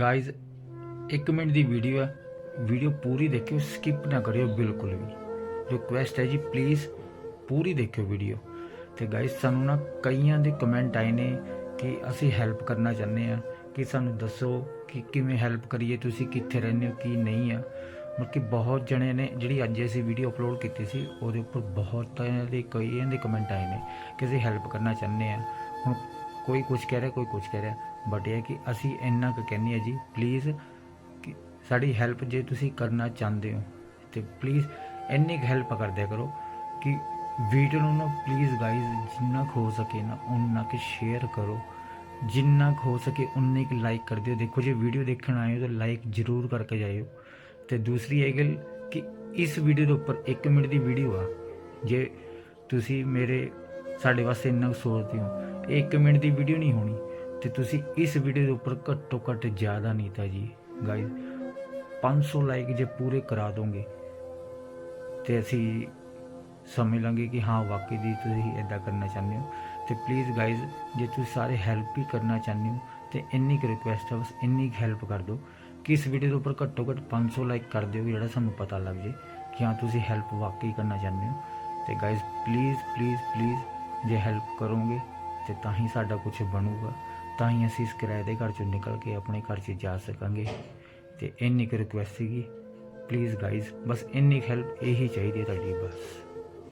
Guys 1 minute ਦੀ video ਹੈ। Video ਪੂਰੀ ਦੇਖਿਓ ਸਕਿਪ ਨਾ ਕਰਿਓ, ਬਿਲਕੁਲ ਵੀ। ਰਿਕੁਐਸਟ ਹੈ ਜੀ ਪਲੀਜ਼ ਪੂਰੀ ਦੇਖਿਓ ਵੀਡੀਓ ਤੇ ਗਾਇਜ਼ ਸਾਨੂੰ ਨਾ ਕਈਆਂ ਦੇ ਕਮੈਂਟ ਆਏ ਨੇ ਕਿ ਅਸੀਂ ਹੈਲਪ ਕਰਨਾ ਚਾਹੁੰਦੇ ਆ ਕਿ ਸਾਨੂੰ ਦੱਸੋ ਕਿ ਕਿਵੇਂ ਹੈਲਪ ਕਰੀਏ, ਤੁਸੀਂ ਕਿੱਥੇ ਰਹਿੰਦੇ ਹੋ, ਕੀ ਨਹੀਂ ਆ। ਮਤਲਬ ਕਿ ਬਹੁਤ ਜਣੇ ਨੇ, ਜਿਹੜੀ ਅੱਜ ਅਸੀਂ ਵੀਡੀਓ ਅਪਲੋਡ ਕੀਤੀ ਸੀ, ਉਹਦੇ ਉੱਪਰ ਬਹੁਤ ਦੇ ਕਈਆਂ ਦੇ ਕਮੈਂਟ ਆਏ ਨੇ ਕਿ ਅਸੀਂ ਹੈਲਪ ਕਰਨਾ ਚਾਹੁੰਦੇ ਆ ਹੁਣ ਕੋਈ ਕੁਝ ਕਹਿ ਰਿਹਾ, ਕੋਈ ਕੁਝ ਕਹਿ ਰਿਹਾ। ਬਟ ਇਹ ਹੈ ਕਿ ਅਸੀਂ ਇੰਨਾ ਕੁ ਕਹਿੰਦੇ ਆ ਜੀ ਪਲੀਜ਼ ਕਿ ਸਾਡੀ ਹੈਲਪ ਜੇ ਤੁਸੀਂ ਕਰਨਾ ਚਾਹੁੰਦੇ ਹੋ, ਤੇ ਪਲੀਜ਼ ਇੰਨੀ ਕੁ ਹੈਲਪ ਕਰ ਕਰੋ ਕਿ ਵੀਡੀਓ ਨੂੰ ਨਾ ਪਲੀਜ਼ ਗਾਈਜ਼ ਜਿੰਨਾ ਕੁ ਹੋ ਸਕੇ ਨਾ ਉਨਾ ਕਿ ਸ਼ੇਅਰ ਕਰੋ। ਜਿੰਨਾ ਕੁ ਹੋ ਸਕੇ ਉਨੇ ਕੁ ਲਾਈਕ ਕਰ ਦਿਓ। ਦੇਖੋ ਜੇ ਵੀਡੀਓ ਦੇਖਣ ਆਏ ਹੋ ਤਾਂ ਲਾਈਕ ਜ਼ਰੂਰ ਕਰਕੇ ਜਾਇਓ। ਤੇ ਦੂਸਰੀ ਇਹ ਗੱਲ ਕਿ ਇਸ ਵੀਡੀਓ ਦੇ ਉੱਪਰ 1 ਮਿੰਟ ਦੀ ਵੀਡੀਓ ਆ। ਜੇ ਤੁਸੀਂ ਮੇਰੇ, ਸਾਡੇ ਵਾਸਤੇ ਇੰਨਾ ਕੁ ਸੋਚਦੇ ਹੋ ਇਹ 1 ਮਿੰਟ ਦੀ ਵੀਡੀਓ ਨਹੀਂ ਹੋਣੀ ਤੇ ਤੁਸੀਂ ਇਸ ਵੀਡੀਓ ਦੇ ਉੱਪਰ ਘੱਟੋ ਘੱਟ ਜ਼ਿਆਦਾ ਨਹੀਂ ਤਾਂ ਜੀ ਗਾਇਜ਼ 500 ਲਾਈਕ ਜੇ ਪੂਰੇ ਕਰਾ ਦੋਗੇ, ਤੇ ਅਸੀਂ ਸਮਝ ਲਾਂਗੇ ਕਿ ਹਾਂ, ਵਾਕਈ ਦੀ ਤੁਸੀਂ ਇਦਾਂ ਕਰਨਾ ਚਾਹੁੰਦੇ ਹੋ। ਤੇ ਪਲੀਜ਼ ਗਾਇਜ਼ ਜੇ ਤੁਸੀਂ ਸਾਰੇ ਹੈਲਪ ਹੀ ਕਰਨਾ ਚਾਹੁੰਦੇ ਹੋ, ਤੇ ਇੰਨੀ ਕੁ ਰਿਕੁਐਸਟ ਹੈ ਬਸ ਇੰਨੀ ਕੁ ਹੈਲਪ ਕਰ ਦਿਓ ਕਿ ਇਸ ਵੀਡੀਓ ਦੇ ਉੱਪਰ ਘੱਟੋ ਘੱਟ 500 ਲਾਈਕ ਕਰ ਦਿਓ, ਜਿਹੜਾ ਸਾਨੂੰ ਪਤਾ ਲੱਗ ਜੇ ਕਿ ਹਾਂ, ਤੁਸੀਂ ਹੈਲਪ ਵਾਕਈ ਕਰਨਾ ਚਾਹੁੰਦੇ ਹੋ। ਤੇ ਗਾਇਜ਼ ਪਲੀਜ਼ ਪਲੀਜ਼ ਪਲੀਜ਼ ਜੇ ਹੈਲਪ ਕਰੋਗੇ ਤੇ ਤਾਂ ਹੀ ਸਾਡਾ ਕੁਝ ਬਣੂਗਾ। ਤਾਂ ਹੀ ਅਸੀਂ ਇਸ ਕਿਰਾਏ ਦੇ ਘਰ ਚੋਂ ਨਿਕਲ ਕੇ ਆਪਣੇ ਘਰ 'ਚ ਜਾ ਸਕਾਂਗੇ। ਤੇ ਇੰਨੀ ਕੁ ਰਿਕੁਐਸਟ ਸੀਗੀ। ਪਲੀਜ਼ ਗਾਈਜ਼ ਬਸ ਇੰਨੀ ਹੈਲਪ ਇਹੀ ਚਾਹੀਦੀ ਹੈ ਤੁਹਾਡੀ, ਬਸ।